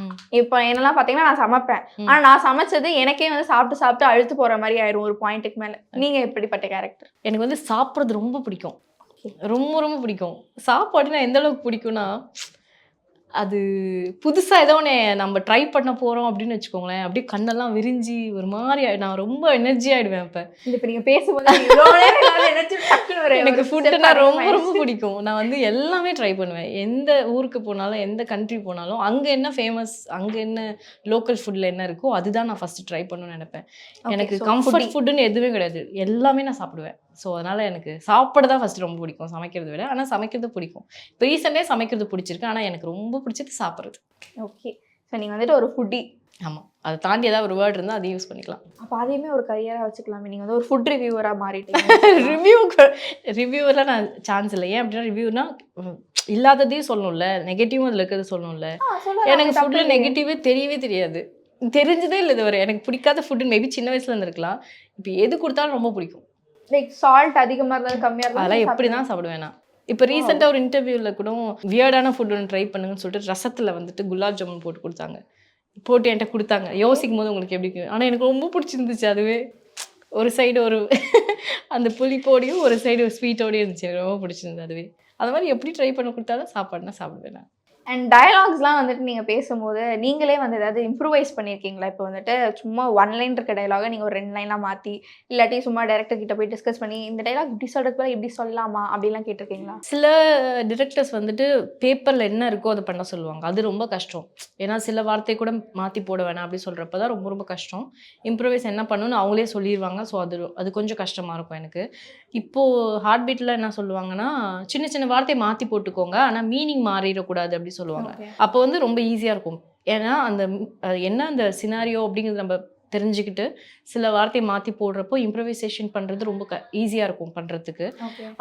இப்போ என்னெல்லாம் பாத்தீங்கன்னா நான் சமைப்பேன். ஆனா நான் சமைச்சது எனக்கே வந்து சாப்பிட்டு சாப்பிட்டு அழுத்து போற மாதிரி ஆயிரும் ஒரு பாயிண்ட்டுக்கு மேல. நீங்க எப்படிப்பட்ட கேரக்டர் எனக்கு வந்து சாப்பிட்றது ரொம்ப பிடிக்கும். ரொம்ப ரொம்ப பிடிக்கும். சாப்பாடுனா எந்த அளவுக்கு பிடிக்கும்னா அது புதுசா ஏதோ ஒன்று நம்ம ட்ரை பண்ண போறோம் அப்படின்னு வச்சுக்கோங்களேன். அப்படியே கண்ணெல்லாம் விரிஞ்சு ஒரு மாதிரி நான் ரொம்ப எனர்ஜி ஆயிடுவேன் அப்ப இப்போ நீங்க பேசும்போது எனக்கு ஃபுட்டுனா ரொம்ப. ரொம்ப பிடிக்கும். நான் வந்து எல்லாமே ட்ரை பண்ணுவேன். எந்த ஊருக்கு போனாலும் எந்த கண்ட்ரி போனாலும் அங்க என்ன ஃபேமஸ் அங்க என்ன லோக்கல் ஃபுட்ல என்ன இருக்கோ அதுதான் நான் ஃபர்ஸ்ட் ட்ரை பண்ணணும்னு நினைப்பேன். எனக்கு கம்ஃபர்ட். ஃபுட்டுன்னு எதுவுமே கிடையாது. எல்லாமே நான் சாப்பிடுவேன். ஸோ அதனால எனக்கு சாப்பிட தான் ஃபர்ஸ்ட் ரொம்ப பிடிக்கும் சமைக்கிறத விட. ஆனால் சமைக்கிறது பிடிக்கும். இப்போ ரீசெண்டே சமைக்கிறது பிடிச்சிருக்கு. ஆனால் எனக்கு ரொம்ப பிடிச்சது சாப்பிட்றது. ஓகே ஸோ நீங்க வந்துட்டு ஒரு ஃபுட்டி ஆமாம் அதை தாண்டி ஏதாவது ஒரு வேர்ட் இருந்தால் அதையும் யூஸ் பண்ணிக்கலாம். அப்போ அதையுமே ஒரு கரியரா வச்சுக்கலாமே. நீங்க வந்து ஒரு ஃபுட் ரிவ்யூவரா மாறிட்டீங்க. ரிவ்யூ ரிவ்யூவெல்லாம் நான் சான்ஸ் இல்லை. ஏன் அப்படின்னா ரிவ்யூனா இல்லாததையும் சொல்லணும்ல. நெகட்டிவும் அதில் இருக்கிறது சொல்லணும்ல. எனக்கு ஃபுட்டில். நெகட்டிவே தெரியவே தெரியாது. தெரிஞ்சதே இல்லை இதுவரை. எனக்கு பிடிக்காத ஃபுட்டு மேபி சின்ன வயசுல இருந்திருக்கலாம். இப்போ எது கொடுத்தாலும் ரொம்ப பிடிக்கும். லைக் சால்ட் அதிகமா இருந்தாலும் கம்மியா இருந்தாலும் அதெல்லாம் எப்படி தான் சாப்பிடுவேன்? நான் இப்போ ரீசெண்டாக ஒரு இன்டர்வியூவில் கூட வியர்டான ஃபுட் ஒன்று ட்ரை பண்ணுங்கன்னு சொல்லிட்டு ரசத்தில் வந்துட்டு குலாப் ஜாமுன் போட்டு கொடுத்தாங்க. போட்டு என்கிட்ட கொடுத்தாங்க. யோசிக்கும் போது உங்களுக்கு எப்படி ஆனால் எனக்கு ரொம்ப பிடிச்சிருந்துச்சு அதுவே. ஒரு சைடு ஒரு அந்த புளிப்போடையும் ஒரு சைடு ஸ்வீட்டோடையும் இருந்துச்சு. எனக்கு ரொம்ப பிடிச்சிருந்தது அதுவே. அது மாதிரி எப்படி ட்ரை பண்ண கொடுத்தாலும் சாப்பாடுனா சாப்பிடுவேன் நான். அண்ட் டயலாக்ஸ்லாம் வந்துட்டு நீங்கள் பேசும்போது நீங்களே வந்து ஏதாவது இம்ப்ரூவைஸ் பண்ணியிருக்கீங்களா இப்போ வந்துட்டு சும்மா ஒன் லைன் இருக்க டயலாகை நீங்கள் ஒரு ரெண்டு லைனாக மாற்றி இல்லாட்டி சும்மா டேரக்டர் கிட்ட போய் டிஸ்கஸ் பண்ணி இந்த டயலாக் இப்படி சொல்கிறது இப்படி சொல்லலாமா? அப்படிலாம் கேட்டிருக்கீங்களா? சில டிரெக்டர்ஸ் வந்துட்டு பேப்பரில் என்ன இருக்கோ அதை பண்ண சொல்லுவாங்க. அது ரொம்ப கஷ்டம். ஏன்னா சில வார்த்தை கூட மாற்றி போட வேணாம் அப்படி சொல்கிறப்ப தான் ரொம்ப ரொம்ப கஷ்டம். இம்ப்ரூவைஸ் என்ன பண்ணணும்னு அவங்களே சொல்லிடுவாங்க ஸோ அது அது கொஞ்சம் கஷ்டமாக இருக்கும் எனக்கு. இப்போது ஹார்ட் பீட்டில் என்ன சொல்லுவாங்கன்னா சின்ன சின்ன வார்த்தையை மாற்றி போட்டுக்கோங்க. ஆனால் மீனிங் மாறிடக்கூடாது அப்படி சொல்லுவாங்க. அப்போ வந்து ரொம்ப ஈஸியாக இருக்கும். ஏன்னா அந்த என்ன அந்த சினாரியோ அப்படிங்கிறது நம்ம தெரிஞ்சுக்கிட்டு சில வார்த்தையை மாற்றி போடுறப்போ இம்ப்ரவைசேஷன் பண்ணுறது ரொம்ப க ஈஸியாக இருக்கும் பண்ணுறதுக்கு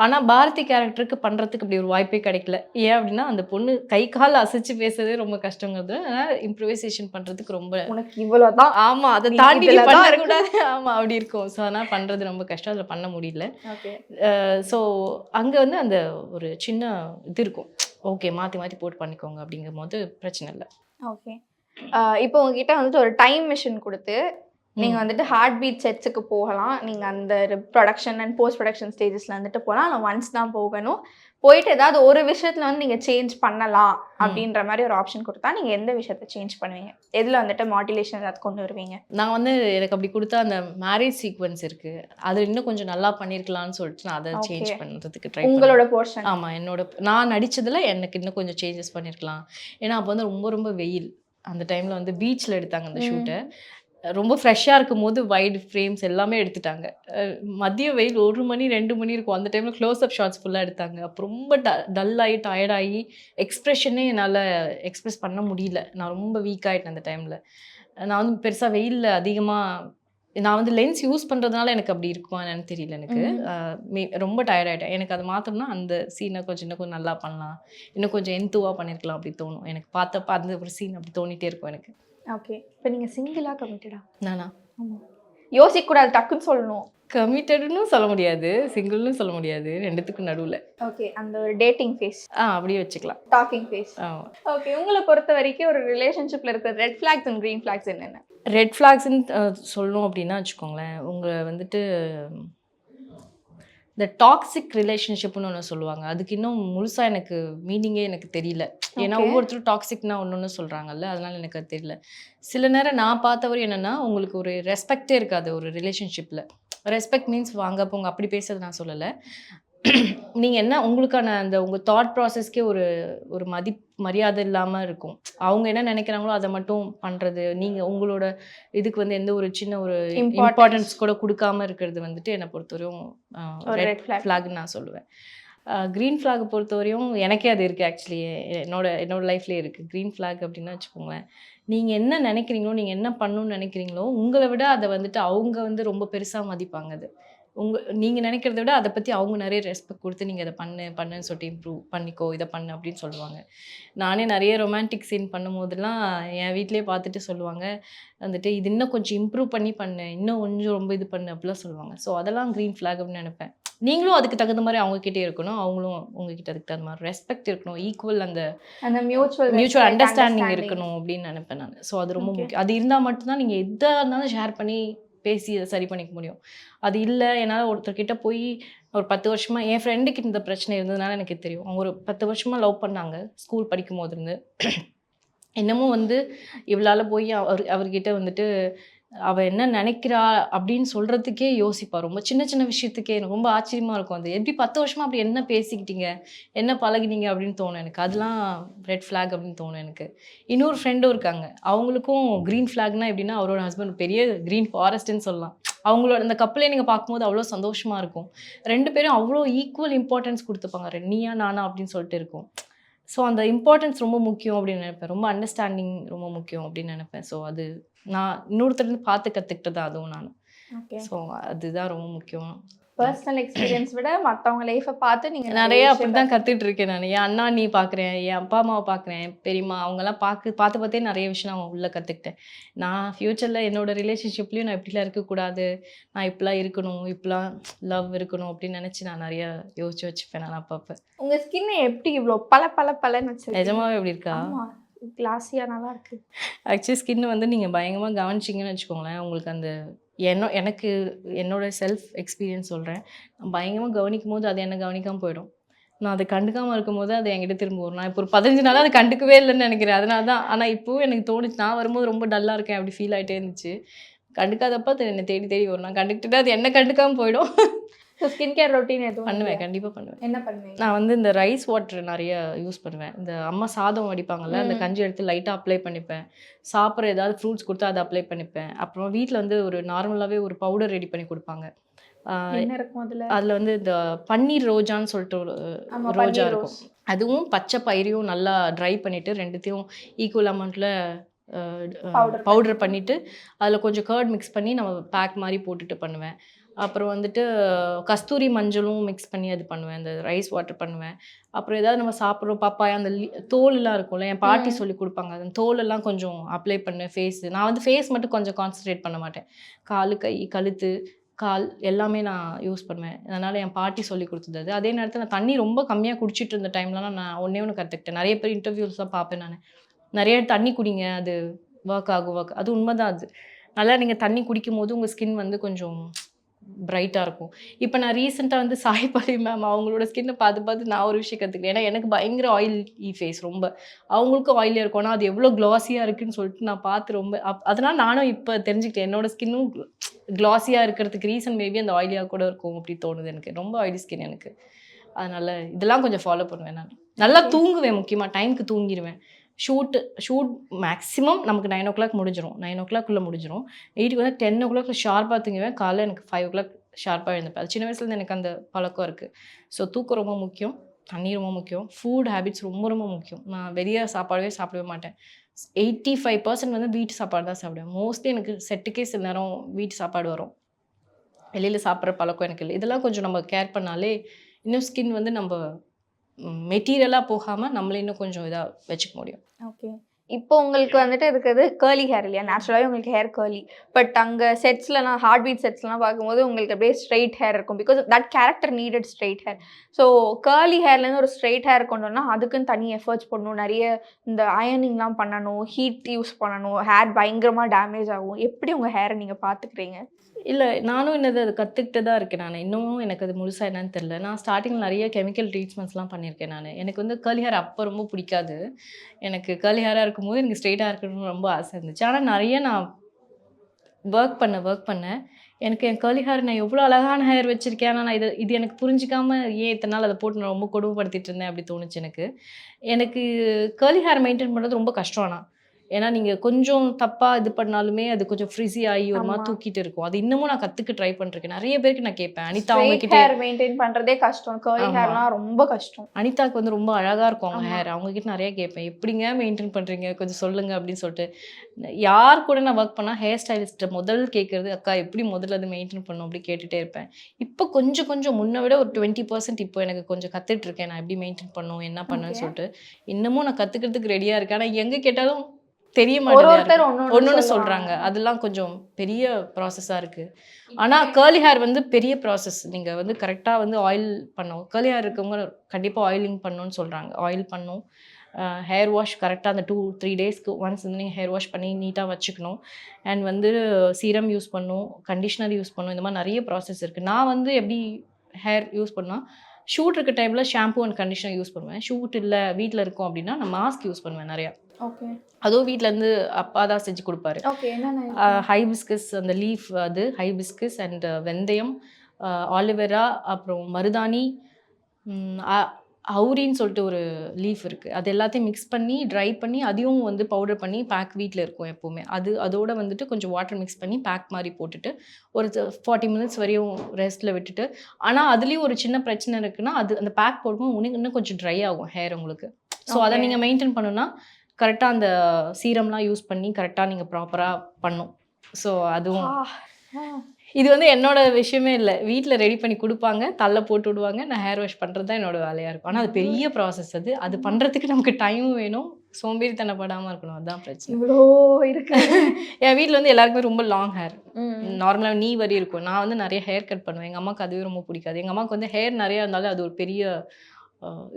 ஆனால் பாரதி கேரக்டருக்கு பண்ணுறதுக்கு அப்படி ஒரு வாய்ப்பே கிடைக்கல. ஏன் அப்படின்னா அந்த பொண்ணு கை கால் அசைச்சு பேசுறதே ரொம்ப கஷ்டங்கிறது. அதனால் இம்ப்ரவைசேஷன் பண்ணுறதுக்கு ரொம்ப உனக்கு இவ்வளோதான் ஆமா அதை நீ தாண்டி தான் பண்ணக்கூடாது. ஆமா அப்படி இருக்கும். ஸோ அதனால் பண்ணுறது ரொம்ப கஷ்டம். அதில் பண்ண முடியல. ஸோ அங்கே வந்து அந்த ஒரு சின்ன இது இருக்கும். ஓகே மாற்றி மாற்றி போட்டு பண்ணிக்கோங்க அப்படிங்கும் போது பிரச்சனை இல்லை. ஓகே. இப்போ உங்ககிட்ட வந்துட்டு ஒரு டைம் மிஷின் கொடுத்து நீங்க வந்துட்டு ஹார்ட் பீட் செட்ஸுக்கு போகலாம். நீங்க அந்த ப்ரொடக்ஷன் அண்ட் போஸ்ட் ப்ரொடக்ஷன் ஸ்டேஜஸ்ல வந்துட்டு போகலாம். ஆனால் ஒன்ஸ் தான் போகணும். போயிட்டு ஏதாவது ஒரு விஷயத்துல வந்து நீங்க சேஞ்ச் பண்ணலாம் அப்படின்ற மாதிரி ஒரு ஆப்ஷன் கொடுத்தா நீங்க எந்த விஷயத்த சேஞ்ச் பண்ணுவீங்க? எதுல வந்துட்டு மாட்டிலேஷன் ஏதாவது கொண்டு வருவீங்க? நான் வந்து எனக்கு அப்படி கொடுத்தா அந்த மேரேஜ் சீக்வன்ஸ் இருக்கு. அது இன்னும் கொஞ்சம் நல்லா பண்ணியிருக்கலாம்னு சொல்லிட்டு நான் அதை சேஞ்ச் Okay. பண்ணுறதுக்கு ட்ரை உங்களோட போர்ஷன் ஆமா என்னோட நான் நடிச்சதுல எனக்கு இன்னும் கொஞ்சம் சேஞ்சஸ் பண்ணியிருக்கலாம் ஏன்னா அப்போ வந்து ரொம்ப ரொம்ப வெயில். அந்த டைம்ல வந்து பீச்சில் எடுத்தாங்க அந்த. ஷூட்டை ரொம்ப ஃப்ரெஷ்ஷாக இருக்கும் போது வைடு ஃப்ரேம்ஸ் எல்லாமே எடுத்துட்டாங்க. மதிய வெயில் ஒரு மணி ரெண்டு மணி இருக்கும். அந்த டைமில் க்ளோஸ் அப் ஷாட்ஸ் ஃபுல்லாக எடுத்தாங்க. அப்போ ரொம்ப ட டல்லாகி டயர்டாகி எக்ஸ்ப்ரெஷனே என்னால் எக்ஸ்ப்ரெஸ் பண்ண முடியல. நான் ரொம்ப வீக் ஆகிட்டேன் அந்த டைமில் நான் வந்து பெருசாக வெயிலில் அதிகமாக நான் வந்து லென்ஸ் யூஸ் பண்ணுறதுனால எனக்கு அப்படி இருக்குமா என்னன்னு தெரியல எனக்கு. மே- ரொம்ப டயர்டாயிட்டேன் எனக்கு அதை மாற்றோம்னா அந்த சீனை கொஞ்சம் இன்னும் கொஞ்சம் நல்லா பண்ணலாம். இன்னும் கொஞ்சம் என்துவாக பண்ணியிருக்கலாம் அப்படி தோணும். எனக்கு பார்த்தப்ப அந்த ஒரு சீன் அப்படி தோணிட்டே இருக்கும் எனக்கு. ஓகே இப்போ நீங்க சிங்கிளா கமிட்டடா நானா? யோசிக்க கூடாது டக்குன்னு சொல்லணும். கமிட்டடுன்னு சொல்ல முடியாது சிங்கிள்னு சொல்ல முடியாது ரெண்டுத்துக்கும் நடுவில். ஓகே அந்த ஒரு டேட்டிங் ஃபேஸ் ஆ அப்படியே வச்சுக்கலாம். டாக்கிங் ஃபேஸ் ஆமாம் ஓகே உங்களை பொறுத்த வரைக்கும் ஒரு ரிலேஷன்ஷிப்ல இருக்கிற red flags and green flags என்னென்ன? ரெட் ஃப்ளாக்ஸ்ன்னு சொல்லணும் அப்படின்னா வச்சுக்கோங்களேன் உங்களை வந்துட்டு இந்த டாக்ஸிக் ரிலேஷன்ஷிப்னு ஒன்று சொல்லுவாங்க. அதுக்கு இன்னும் முழுசாக எனக்கு மீனிங்கே எனக்கு தெரியல. ஏன்னா. ஒவ்வொருத்தரும் டாக்ஸிக்னா ஒன்று ஒன்று சொல்கிறாங்கல்ல அதனால எனக்கு அது தெரியல. சில நேரம் நான் பார்த்தவர் என்னென்னா உங்களுக்கு ஒரு ரெஸ்பெக்டே இருக்காது ஒரு ரிலேஷன்ஷிப்பில் ரெஸ்பெக்ட் மீன்ஸ் வாங்க போங்க அப்படி பேசுறது நான் சொல்லலை. நீங்கள் என்ன உங்களுக்கான அந்த உங்கள் தாட் ப்ராசஸ்க்கே ஒரு ஒரு மதி மரியாதை இல்லாமல் இருக்கும். அவங்க என்ன நினைக்கிறாங்களோ அதை மட்டும் பண்ணுறது நீங்கள் உங்களோட இதுக்கு வந்து எந்த ஒரு சின்ன ஒரு. இம்பார்ட்டன்ஸ் கூட கொடுக்காம இருக்கிறது வந்துட்டு என்னை பொறுத்தவரையும் ரெட் ஃப்ளாக்னு நான் சொல்லுவேன். க்ரீன் ஃப்ளாக் பொறுத்தவரையும் எனக்கே அது இருக்குது ஆக்சுவலி என்னோட என்னோட லைஃப்லேயே இருக்குது க்ரீன் ஃப்ளாக் அப்படின்னா வச்சுக்கோங்களேன். நீங்கள் என்ன நினைக்கிறீங்களோ நீங்கள் என்ன பண்ணணும்னு நினைக்கிறீங்களோ உங்களை விட அதை வந்துட்டு அவங்க வந்து ரொம்ப பெருசாக மதிப்பாங்க அது. உங்க நீங்கள் நினைக்கிறத விட அதை பற்றி அவங்க நிறைய ரெஸ்பெக்ட் கொடுத்து நீங்கள் இதை பண்ணு பண்ணுன்னு சொல்லிட்டு இம்ப்ரூவ் பண்ணிக்கோ இதை பண்ணு அப்படின்னு சொல்லுவாங்க. நானே நிறைய ரொமான்டிக் சீன் பண்ணும்போதெல்லாம் என் வீட்டிலேயே பார்த்துட்டு சொல்லுவாங்க. வந்துட்டு இது இன்னும் கொஞ்சம் இம்ப்ரூவ் பண்ணி பண்ணு இன்னும் கொஞ்சம் ரொம்ப இது பண்ணு அப்படிலாம் சொல்லுவாங்க. ஸோ அதெல்லாம் க்ரீன் ஃப்ளாக் அப்படின்னு நினைப்பேன். நீங்களும் அதுக்கு தகுந்த மாதிரி அவங்க கிட்டே இருக்கணும் அவங்களும் உங்ககிட்ட அதுக்கு தகுந்த மாதிரி ரெஸ்பெக்ட் இருக்கணும் ஈக்குவல் அந்த அந்த மியூச்சுவல் மியூச்சுவல் அண்டர்ஸ்டாண்டிங் இருக்கணும் அப்படின்னு நினைப்பேன் நான். ஸோ அது ரொம்ப. முக்கியம். அது இருந்தால் மட்டும்தான் நீங்கள் எதாக இருந்தாலும் ஷேர் பண்ணி பேசி அதை சரி பண்ணிக்க முடியும். அது இல்லை என்னால் ஒருத்தர்கிட்ட போய் ஒரு பத்து வருஷமாக என் ஃப்ரெண்டுக்கு இந்த பிரச்சனை இருந்ததுனால எனக்கு தெரியும். அவங்க ஒரு பத்து வருஷமாக லவ் பண்ணாங்க ஸ்கூல் படிக்கும் போது இருந்து இன்னமும் வந்து இவளால் போய் அவர் அவர்கிட்ட வந்துட்டு அவள் என்ன நினைக்கிறா அப்படின்னு சொல்கிறதுக்கே யோசிப்பாள் ரொம்ப சின்ன சின்ன விஷயத்துக்கே எனக்கு ரொம்ப ஆச்சரியமாக இருக்கும் அது. எப்படி பத்து வருஷமாக அப்படி என்ன பேசிக்கிட்டீங்க? என்ன பழகினீங்க அப்படின்னு தோணும் எனக்கு. அதெல்லாம் ரெட் ஃப்ளாக் அப்படின்னு தோணும் எனக்கு. இன்னொரு ஃப்ரெண்டும் இருக்காங்க. அவங்களுக்கும் க்ரீன் ஃப்ளாக்னா எப்படின்னா அவரோட ஹஸ்பண்ட் பெரிய க்ரீன் ஃபாரஸ்ட்னு சொல்லலாம். அவங்களோட அந்த கப்பலே நீங்கள் பார்க்கும்போது அவ்வளோ சந்தோஷமாக இருக்கும். ரெண்டு பேரும் அவ்வளோ ஈக்குவல் இம்பார்ட்டன்ஸ் கொடுத்துப்பாங்க. நீயா நானா அப்படின்னு சொல்லிட்டு இருக்கும். ஸோ அந்த இம்பார்ட்டன்ஸ் ரொம்ப முக்கியம் அப்படின்னு நினைப்பேன். ரொம்ப அண்டர்ஸ்டாண்டிங் ரொம்ப முக்கியம் அப்படின்னு நினைப்பேன். ஸோ அது நான் இன்னொருத்தருந்து பார்த்து கற்றுக்கிட்டது அதுவும் நான். ஸோ அதுதான் ரொம்ப முக்கியம். பர்சனல் எக்ஸ்பீரியன்ஸ் விட மத்தவங்க லைஃபை பார்த்து நீங்க நிறைய அப்படி தான் கற்றுட்டு இருக்கேன் நான். என் அண்ணா நீ பார்க்குறேன் என் அப்பா அம்மாவை பார்க்குறேன் பெரியம்மா அவங்கெல்லாம் பார்த்து பார்த்து பார்த்தே நிறைய விஷயம் நான் உள்ளே கற்றுக்கிட்டேன் நான் ஃப்யூச்சரில் என்னோட ரிலேஷன்ஷிப்லேயும் நான் இப்படிலாம் இருக்கக்கூடாது. நான் இப்படிலாம் இருக்கணும் இப்படிலாம் லவ் இருக்கணும் அப்படின்னு நினச்சி நான் நிறைய யோசிச்சு வச்சுப்பேன் நான் அப்பப்போ. உங்க ஸ்கின் எப்படி இவ்ளோ பல பல பலன்னு வச்சிருக்கீங்க? நிஜமாவே எப்படி இருக்கா? கிளாஸியாக நல்லா இருக்குது ஆக்சுவலி ஸ்கின் வந்து நீங்கள் பயங்கரமாக கவனிச்சிங்கன்னு வச்சுக்கோங்களேன். உங்களுக்கு அந்த என்ன எனக்கு என்னோட செல்ஃப் எக்ஸ்பீரியன்ஸ் சொல்கிறேன் பயங்கரமாக கவனிக்கும் போது அது என்ன கவனிக்காமல் போயிடும். நான் அதை கண்டுக்காமல் இருக்கும்போது அது என்கிட்ட திரும்ப வரும். நான் இப்போ ஒரு பதினஞ்சு நாளாக அதை கண்டுக்கவே இல்லைன்னு நினைக்கிறேன். அதனால தான். ஆனால் இப்போவும் எனக்கு தோணுச்சு நான் வரும்போது ரொம்ப டல்லாக இருக்கேன் அப்படி ஃபீல் ஆகிட்டே இருந்துச்சு. கண்டுக்காதப்ப அது என்னை தேடி தேடி வரும். நான் கண்டுக்கிட்டு அது என்ன கண்டுக்காமல் போயிடும். ஸோ ஸ்கின் கேர் ரொட்டீன் எதுவும் பண்ணுவேன்? கண்டிப்பாக பண்ணுவேன். என்ன பண்ணுவீங்க? நான் வந்து இந்த ரைஸ் வாட்டர் நிறைய யூஸ் பண்ணுவேன். இந்த அம்மா சாதம் வடிப்பாங்கல்ல அந்த. கஞ்சி எடுத்து லைட்டாக அப்ளை பண்ணிப்பேன். சாப்பிட்ற ஏதாவது ஃப்ரூட்ஸ் கொடுத்தா அதை அப்ளை பண்ணிப்பேன். அப்புறம் வீட்டில் வந்து ஒரு நார்மலாகவே ஒரு பவுடர் ரெடி பண்ணி கொடுப்பாங்க. அதுல? வந்து இந்த பன்னீர் ரோஜான்னு சொல்லிட்டு ஒரு ரோஜா இருக்கும். அதுவும் பச்சை பயிரையும் நல்லா ட்ரை பண்ணிவிட்டு ரெண்டுத்தையும் ஈக்குவல் அமௌண்ட்டில் Powder பவுடர் பண்ணிவிட்டு அதில் கொஞ்சம் கர்ட் மிக்ஸ் பண்ணி நம்ம பேக் மாதிரி போட்டுட்டு பண்ணுவேன். அப்புறம் வந்துட்டு கஸ்தூரி மஞ்சளும் மிக்ஸ் பண்ணி அது பண்ணுவேன். இந்த ரைஸ் வாட்டர் பண்ணுவேன். அப்புறம் ஏதாவது நம்ம சாப்பிட்றோம் பப்பாயா அந்த லி- தோல் எல்லாம் இருக்கும்ல என் பாட்டி. சொல்லி கொடுப்பாங்க. அந்த தோல் எல்லாம் கொஞ்சம் அப்ளை பண்ணு ஃபேஸ் நான் வந்து ஃபேஸ் மட்டும் கொஞ்சம் கான்சன்ட்ரேட் பண்ண மாட்டேன். காலு கை கழுத்து கால் எல்லாமே நான் யூஸ் பண்ணுவேன். அதனால் என் பாட்டி சொல்லி கொடுத்தது அது. அதே நேரத்தில் நான் தண்ணி ரொம்ப கம்மியாக குடிச்சிட்டு இருந்த டைம்லலாம் நான் ஒன்றே ஒன்று கற்றுக்கிட்டேன் நிறைய பேர் இன்டர்வியூஸ்லாம் பார்ப்பேன் நான். நிறைய தண்ணி குடிங்க அது ஒர்க் ஆகும் ஒர்க் அது உண்மைதான் அது. நல்லா நீங்கள் தண்ணி குடிக்கும் போது உங்கள் ஸ்கின் வந்து கொஞ்சம் பிரைட்டாக இருக்கும். இப்போ நான் ரீசெண்டாக வந்து சாய் பல்லவி மேம் அவங்களோட ஸ்கின்னை பார்த்து பார்த்து நான் ஒரு விஷயம் கற்றுக்கிறேன் ஏன்னா எனக்கு பயங்கர ஆயில் ஃபேஸ் ரொம்ப. அவங்களுக்கும் ஆயிலியாக இருக்கும். ஆனால் அது எவ்வளோ க்ளாஸியாக இருக்குன்னு சொல்லிட்டு நான் பார்த்து ரொம்ப அப் அதனால் நானும் இப்போ தெரிஞ்சுக்கிட்டேன். என்னோட ஸ்கின்னும் க்ளாஸியாக இருக்கிறதுக்கு ரீசன் மேபி அந்த ஆயிலியாக கூட இருக்கும் அப்படி தோணுது எனக்கு. ரொம்ப ஆயிலி ஸ்கின் எனக்கு. அதனால் இதெல்லாம் கொஞ்சம் ஃபாலோ பண்ணுவேன் நான். நல்லா தூங்குவேன் முக்கியமாக டைமுக்கு தூங்கிடுவேன் ஷூட்டு ஷூட் மேக்ஸிமம் நமக்கு நைன் ஓ கிளாக் முடிஞ்சிடும் நைன் ஓ கிளாக்குள்ளே முடிஞ்சிடும் எயிட்டுக்கு வந்து டென் ஓ கிளாக் ஷார்ப்பாக தூங்குவேன் காலையில் எனக்கு ஃபைவ் ஓ கிளாக் ஷார்ப்பாக எழுந்துப்பேன் அது சின்ன வயசுலேருந்து எனக்கு அந்த பழக்கம் இருக்குது ஸோ தூக்கம் ரொம்ப முக்கியம். தண்ணி ரொம்ப முக்கியம். ஃபுட் ஹேபிட்ஸ் ரொம்ப ரொம்ப முக்கியம். நான் வெளியே சாப்பாடவே சாப்பிடவே மாட்டேன். எயிட்டி ஃபைவ் பர்சன்ட் வந்து வீட்டு சாப்பாடு தான் சாப்பிடுவேன். மோஸ்ட்லி எனக்கு செட்டுக்கே சில நேரம் வீட்டு சாப்பாடு வரும். வெளியில் சாப்பிட்ற பழக்கம் எனக்கு இல்லை. இதெல்லாம் கொஞ்சம் நம்ம கேர் பண்ணாலே இன்னும் ஸ்கின் வந்து நம்ம மெட்டீரியலாக போகாமல் நம்மளே இன்னும் கொஞ்சம் இதாக வச்சுக்க முடியும். ஓகே இப்போ உங்களுக்கு வந்துட்டு இருக்கிறது கேர்லி ஹேர் இல்லையா? நேச்சுரலாகவே உங்களுக்கு ஹேர் கேர்லி பட் அங்கே செட்ஸ்லலாம் ஹார்ட் பீட் செட்ஸ்லாம் பார்க்கும்போது உங்களுக்கு அப்படியே ஸ்ட்ரைட் ஹேர் இருக்கும். Because that character needed straight hair so curly ஹேர்லேருந்து ஒரு ஸ்ட்ரைட் ஹேர் கொண்டு வரணும்னா அதுக்குன்னு தனி எஃபர்ட்ஸ் பண்ணணும் நிறைய இந்த அயனிங்லாம் பண்ணணும் ஹீட் யூஸ் பண்ணணும். ஹேர் பயங்கரமாக டேமேஜ் ஆகும். எப்படி உங்கள் ஹேரை நீங்கள் பார்த்துக்கிறீங்க இல்லை நானும் என்னது அது கற்றுக்கிட்டு தான் இருக்கேன் நான். இன்னமும் எனக்கு அது முழுசாக என்னன்னு தெரில நான் ஸ்டார்டிங்கில் நிறைய கெமிக்கல் ட்ரீட்மெண்ட்ஸ்லாம் பண்ணியிருக்கேன் நான். எனக்கு வந்து கேர்லி ஹேர் அப்போ ரொம்ப பிடிக்காது. எனக்கு கேர்லி ஹேராக இருக்கும் பார்க்கும்போது எனக்கு ஸ்ட்ரெயிட்டாக இருக்கணும்னு ரொம்ப ஆசை இருந்துச்சு. ஆனால் நிறைய நான் ஒர்க் பண்ண ஒர்க் பண்ணேன் எனக்கு என் கேர்லி ஹேர் நான் எவ்வளோ அழகான ஹேர் வச்சுருக்கேன் ஆனால் நான் இதை இது எனக்கு புரிஞ்சிக்காமல் ஏன் இத்தனை நாள் அதை போட்டு நான் ரொம்ப கொடுமைப்படுத்திட்டு இருந்தேன் அப்படி தோணுச்சு எனக்கு. எனக்கு கேர்லி ஹேர் மெயின்டைன் பண்ணுறது ரொம்ப கஷ்டம் ஆனால் ஏன்னா நீங்கள் கொஞ்சம் தப்பாக இது பண்ணாலுமே அது கொஞ்சம் ஃப்ரிஸி ஆகி ஒரு மாதிரி. தூக்கிட்டு இருக்கும். அது இன்னமும் நான் கற்றுக்க ட்ரை பண்ணிருக்கேன் நிறைய பேருக்கு நான் கேட்பேன். அனிதா அவங்க ஹேர் மெயின்டைன் பண்ணுறதே கஷ்டம். கேர்லி. ஹேர்லாம் ரொம்ப கஷ்டம். அனிதாக்கு வந்து ரொம்ப அழகாக இருக்கும் அவங்க. ஹேர் அவங்க கிட்ட நிறைய கேட்பேன். எப்படிங்க மெயின்டைன் பண்ணுறீங்க கொஞ்சம் சொல்லுங்க அப்படின்னு சொல்லிட்டு. யார் கூட நான் ஒர்க் பண்ணால் ஹேர் ஸ்டைலிஸ்ட்டை முதல் கேட்குறது அக்கா எப்படி முதல்ல அது மெயின்டைன் பண்ணும் அப்படி கேட்டுட்டே இருப்பேன். இப்போ கொஞ்சம் கொஞ்சம் முன்னை விட ஒரு டுவெண்ட்டி பர்சன்ட் இப்போ எனக்கு கொஞ்சம் கற்றுட்டு இருக்கேன். நான் எப்படி மெயின்டைன் பண்ணும் என்ன பண்ணுன்னு. சொல்லிட்டு. இன்னமும் நான் கற்றுக்கிறதுக்கு ரெடியாக இருக்கேன். ஆனால் எங்கே கேட்டாலும் தெரிய மாட்டேங்குது. ஒன்று சொல்கிறாங்க அதெல்லாம் கொஞ்சம் பெரிய ப்ராசஸாக இருக்குது ஆனால் கேர்லி ஹேர் வந்து பெரிய ப்ராசஸ் நீங்கள் வந்து கரெக்டாக வந்து ஆயில் பண்ணணும். கேர்லி ஹேர் இருக்கவங்க கண்டிப்பாக ஆயிலிங் பண்ணணும்னு சொல்கிறாங்க ஆயில் பண்ணணும் ஹேர் வாஷ் கரெக்டாக அந்த டூ த்ரீ டேஸ்க்கு ஒன்ஸ் வந்து நீங்கள் ஹேர் வாஷ் பண்ணி நீட்டாக வச்சுக்கணும். அண்ட் வந்து சீரம் யூஸ் பண்ணணும் கண்டிஷ்னர் யூஸ் பண்ணணும் இந்த மாதிரி நிறைய ப்ராசஸ் இருக்குது நான் வந்து எப்படி ஹேர் யூஸ் பண்ணால் ஷூட் இருக்க டைமில் ஷாம்பு அண்ட் கண்டிஷனர் யூஸ் பண்ணுவேன். ஷூட் இல்லை வீட்டில் இருக்கோம் அப்படின்னா நான் மாஸ்க் யூஸ் பண்ணுவேன் நிறையா. அதுவும் வீட்டிலேருந்து அப்பா தான் செஞ்சு கொடுப்பாரு. ஓகே ஹைபிஸ்கஸ் அந்த லீஃப் அது ஹைபிஸ்கஸ் அண்ட் வெந்தயம் ஆலிவேரா அப்புறம் மருதாணி அவுரின்னு சொல்லிட்டு ஒரு லீஃப் இருக்குது அது எல்லாத்தையும் மிக்ஸ் பண்ணி ட்ரை பண்ணி அதையும் வந்து பவுடர் பண்ணி பேக் வீட்டில் இருக்கும் எப்போவுமே. அது அதோட வந்துட்டு கொஞ்சம் வாட்டர் மிக்ஸ் பண்ணி பேக் மாதிரி போட்டுட்டு ஒரு ஃபார்ட்டி மினிட்ஸ் வரையும் ரெஸ்ட்டில் விட்டுட்டு ஆனால் அதுலேயும் ஒரு சின்ன பிரச்சனை இருக்குன்னா அது அந்த பேக் போடும்போது இன்னும் இன்னும் கொஞ்சம் ட்ரை ஆகும் ஹேர் உங்களுக்கு. ஸோ அதை. நீங்கள் மெயின்டைன் பண்ணணும்னா கரெக்டாக அந்த சீரம்லாம் யூஸ் பண்ணி கரெக்டாக நீங்கள் ப்ராப்பராக பண்ணும். ஸோ அதுவும் இது வந்து என்னோட விஷயமே இல்லை. வீட்டில் ரெடி பண்ணி கொடுப்பாங்க. தள்ள போட்டு விடுவாங்க. நான் ஹேர் வாஷ் பண்ணுறது தான் என்னோட வேலையாக இருக்கும். ஆனால் அது பெரிய ப்ராசஸ் அது. அது பண்ணுறதுக்கு நமக்கு டைமும் வேணும். சோம்பேறித்தனப்படாமல் இருக்கணும். அதுதான் பிரச்சனை. இவ்வளோ இருக்கு. என் வீட்டில் வந்து எல்லாருக்குமே ரொம்ப லாங் ஹேர். நார்மலாக நீ வரி இருக்கும். நான் வந்து நிறைய ஹேர் கட் பண்ணுவேன். எங்கள் அம்மாவுக்கு அதுவே ரொம்ப பிடிக்காது. எங்கள் அம்மாவுக்கு வந்து ஹேர் நிறையா இருந்தாலும் அது ஒரு பெரிய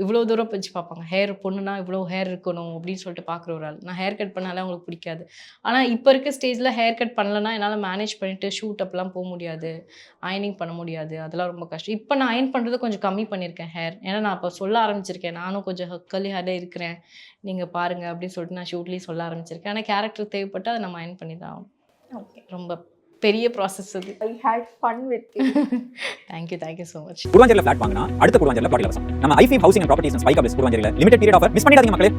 இவ்வளோ தூரம் வச்சு பார்ப்பாங்க. ஹேர் பொண்ணுனா இவ்வளோ ஹேர் இருக்கணும் அப்படின்னு சொல்லிட்டு பார்க்குற ஒரு ஆள். நான் ஹேர் கட் பண்ணாலே அவங்களுக்கு பிடிக்காது. ஆனால் இப்போ இருக்க ஸ்டேஜில் ஹேர் கட் பண்ணலன்னா என்னால் மேனேஜ் பண்ணிட்டு ஷூட் அப்பெல்லாம் போக முடியாது. அயனிங் பண்ண முடியாது. அதெல்லாம் ரொம்ப கஷ்டம். இப்போ நான் அயன் பண்ணுறது கொஞ்சம் கம்மி பண்ணியிருக்கேன் ஹேர் ஏன்னா நான் இப்போ சொல்ல ஆரம்பிச்சிருக்கேன். நானும் கொஞ்சம் கலி ஹேரில் இருக்கிறேன். நீங்கள் பாருங்கள் அப்படின்னு சொல்லிட்டு நான் ஷூட்லேயும் சொல்ல ஆரம்பிச்சிருக்கேன். ஆனால் கேரக்டர் தேவைப்பட்டு அதை நம்ம அயன் பண்ணி தான். ஓகே ரொம்ப பெரிய ப்ராசஸ் அது. I hate fun with thank you thank you so much குருவாஞ்சேரியில் flat வாங்கினா அடுத்த குருவாஞ்சேரியில் பாட்டில் வசம் நம்ம ஐஃபி ஹவுசிங் அண்ட் ப்ராப்பர்ட்டிஸ் ஸ்பைக் அப்ஸ் குருவாஞ்சேரியில் லிமிடெட் பீரியட் ஆஃபர் மிஸ் பண்ணிடாதீங்க மக்களே.